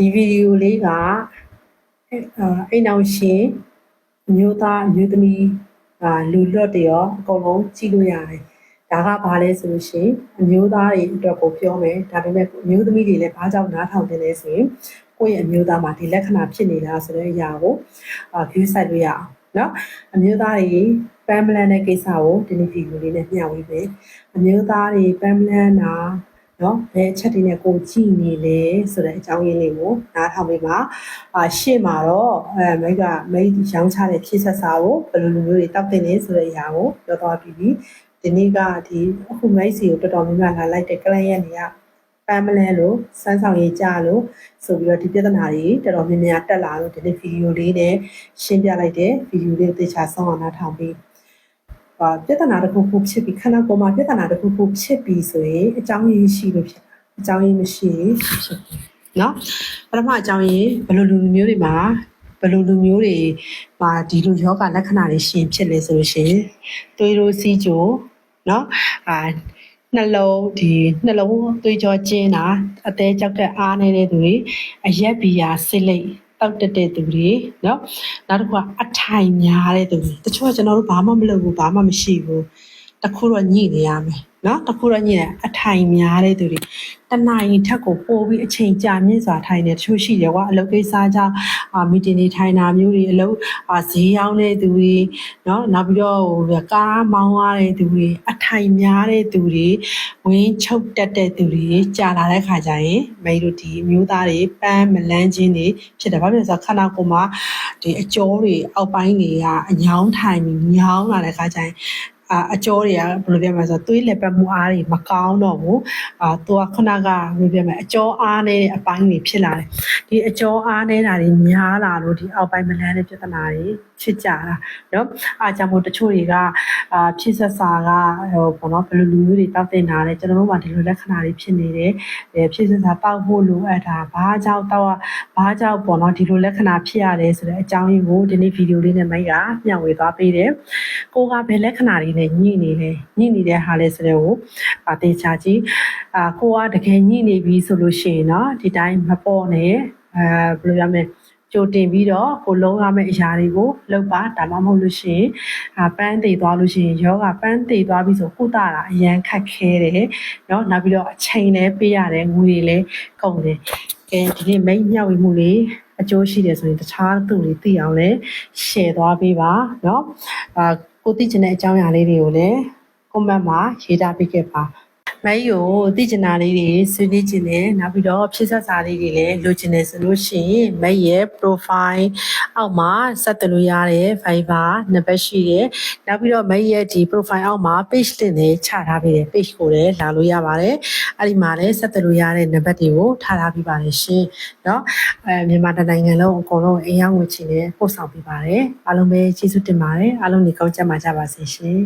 ဒီဗီဒီယိုလေးကအိမ်အောင်ရှင်အမျိုးသားအမျိုးသမီးအာလူလွတ်တရောအကုန်လုံးကြည့်လို့ရတယ်ဒါကဘာလဲဆိုလို့ရှိရင်အမျိုးသားတွေအတွက်ကိုပြောမယ်ဒါပေမဲ့အမျိုးသမီးတွေလည်းဘာကြောင့်နားထောင်နေလဲဆိုရင်ကိုယ့်ရဲ့အမျိုးသားမှာဒီလက္ခဏာဖြစ်နေလားဆိုတဲ့အရာကိုအာ view ဆက်လို့ရအောင်နော်အမျိုးသားတွေပန်ပလန်တဲ့ကိစ္စကိုဒီနေ့ဗီဒီယိုလေးနဲ့မျှဝေပေးအမျိုးသားတွေပန်ပလန်တာ နော်ဘယ်အချက်တွေနဲ့ကိုကြည့်နေလဲဆိုတဲ့အကြောင်းရင်းလေးကိုနားထောင်ပေးပါအာရှေ့မှာတော့အဲမိတ်ကမိတ်ရောင်းချတဲ့ဖြည့်ဆက်စာကိုဘယ်လိုလိုမျိုးတွေတောက်တင်နေဆိုတဲ့အရာကိုပြောသွားပြီးပြီဒီနေ့ကဒီအခုမိတ်စီကိုတော်တော်များများလာလိုက်တဲ့ client တွေကပန်းမလဲလို့စမ်းဆောင်ရေးကြလို့ဆိုပြီးတော့ဒီပြဿနာတွေတော်တော်များများတက်လာလို့ဒီနေ့ဗီဒီယိုလေးနဲ့ရှင်းပြလိုက်တဲ့ဗီဒီယိုလေးကိုသေချာဆောင်းအောင်နားထောင်ပြီး ဟာပြဿနာတစ်ခုခုဖြစ်ပြီးခန္ဓာကိုယ်မှာပြဿနာတစ်ခုခုဖြစ်ပြီးဆိုရင်အကြောင်းရင်းရှိလို့ဖြစ်တာအကြောင်းရင်းမရှိဖြစ်နော်ပထမအကြောင်းရင်းဘယ်လိုလူမျိုးတွေမှာဘယ်လိုလူမျိုးတွေမှာဒီလိုယောဂလက္ခဏာတွေရှင်ဖြစ်လဲဆိုလို့ရှင်သွေးလိုစီးကြိုနော်အာနှလုံးဒီနှလုံးသွေးကြောကျင်းတာအသေးကြောက်တဲ့အားနေတဲ့သူတွေအရက်ပီယာဆစ်လိတ် တောက်တက်တဲ့သူတွေနော်နောက်တစ်ခုကအထိုင်များတဲ့သူတွေတချို့ကကျွန်တော်တို့ဘာမှမလုပ်ဘူးဘာမှမရှိဘူးတခုတော့ညှိနေရမယ် နော်တခုတော့ညင်အထိုင်များတဲ့သူတွေတနိုင်ထက်ကိုပိုပြီးအချိန်ကြာမြင့်စွာထိုင်နေတချို့ရှိတယ်ကွာအလုပ်ကိစ္စကြောင့်အာမီတင်တွေထိုင်တာမျိုးတွေအလုပ်အာဈေးရောက်တဲ့သူတွေနော်နောက်ပြီးတော့ဟိုကားမောင်းရတဲ့သူတွေအထိုင်များတဲ့သူတွေဝင်းချုပ်တက်တဲ့သူတွေကြာလာတဲ့ခါကျရင်မိတို့ဒီမျိုးသားတွေပန်းမလန်းခြင်းတွေဖြစ်တယ်ဘာဖြစ်လဲဆိုတော့ခန္ဓာကိုယ်မှာဒီအကျော်တွေအောက်ပိုင်းတွေကအညောင်းထိုင်ပြီးညောင်းလာတဲ့ခါကျရင် အာအကျောတွေကဘယ်လိုပြောမလဲဆိုတော့သွေးလက်ပတ်မှုအားတွေမကောင်းတော့ဘူးအာသူကခုနကဘယ်လိုပြောမလဲအကျောအားနဲ့အပိုင်းတွေဖြစ်လာတယ်ဒီအကျောအားနေတာတွေများလာလို့ဒီအောက်ပိုင်းမလန်းတဲ့ပြဿနာတွေဖြစ်ကြတာเนาะအားကြောင့်မို့တချို့တွေကအာဖြစ်ဆက်စာကဟိုဘောနော်ဘယ်လိုလူမျိုးတွေတောက်တင်တာလဲကျွန်တော်တို့မှဒီလိုလက္ခဏာတွေဖြစ်နေတယ်အဲဖြစ်ဆက်စာတောက်ဖို့လိုအပ်တာဘာကြောင့်တောက်ဘာကြောင့်ပေါ့နော်ဒီလိုလက္ခဏာဖြစ်ရတယ်ဆိုတဲ့အကြောင်းရင်းကိုဒီနေ့ဗီဒီယိုလေးနဲ့မိုက်ကမျှဝေသွားပေးတယ် ကိုကဘယ်လက္ခဏာတွေနဲ့ညှိနေလဲညှိနေတဲ့ဟာလဲဆိုတော့ကိုအသေးချာကြည့်အာကိုကတကယ်ညှိနေပြီဆိုလို့ရှိရင်เนาะဒီတိုင်းမပေါ်နဲ့အဲဘယ်လိုရမလဲကြိုတင်ပြီးတော့ကိုလုံးရမယ့်အရာတွေကိုလုပ်ပါဒါမှမဟုတ်လို့ရှိရင်အာပန်းသေးသွားလို့ရှိရင်ယောဂပန်းသေးသွားပြီဆိုကုသတာအရန်ခက်ခဲတယ်เนาะနောက်ပြီးတော့အချိန်လည်းပေးရတယ်ငွေတွေလည်းကုန်တယ်ကဲဒီနေ့မိတ်မြောက်ဝေမှုလေး အကျိုးရှိတယ်ဆိုရင်တခြားသူတွေသိအောင်လည်း share သွားပေးပါเนาะအာကိုသိချင်တဲ့အကြောင်းအရာလေးတွေကိုလည်း comment မှာရေးထားပေးခဲ့ပါ မိုင်းကိုသိချင်တာလေးတွေဆွေးနွေးချင်တယ်နောက်ပြီးတော့ဖြည့်ဆက်စာလေးတွေလည်းလိုချင်တယ်ဆိုလို့ရှိရင်မိုင်းရဲ့ profile အောက်မှာဆက်သွယ်လို့ရတဲ့ Viber နံပါတ်ရှိတယ်နောက်ပြီးတော့မိုင်းရဲ့ဒီ profile အောက်မှာ page link တွေချထားပေးတယ် page ကိုလည်းလာလို့ရပါတယ်အဲ့ဒီမှာလည်းဆက်သွယ်လို့ရတဲ့နံပါတ်တွေကိုထားထားပေးပါတယ်ရှင်เนาะအဲမြန်မာတိုင်းနိုင်ငံလုံးအကုန်လုံးအိမ်ရောက်ငွေချင်နဲ့ပို့ဆောင်ပေးပါတယ်အားလုံးပဲကျေးဇူးတင်ပါတယ်အားလုံးဒီကောင်းကြမှာကြပါစေရှင်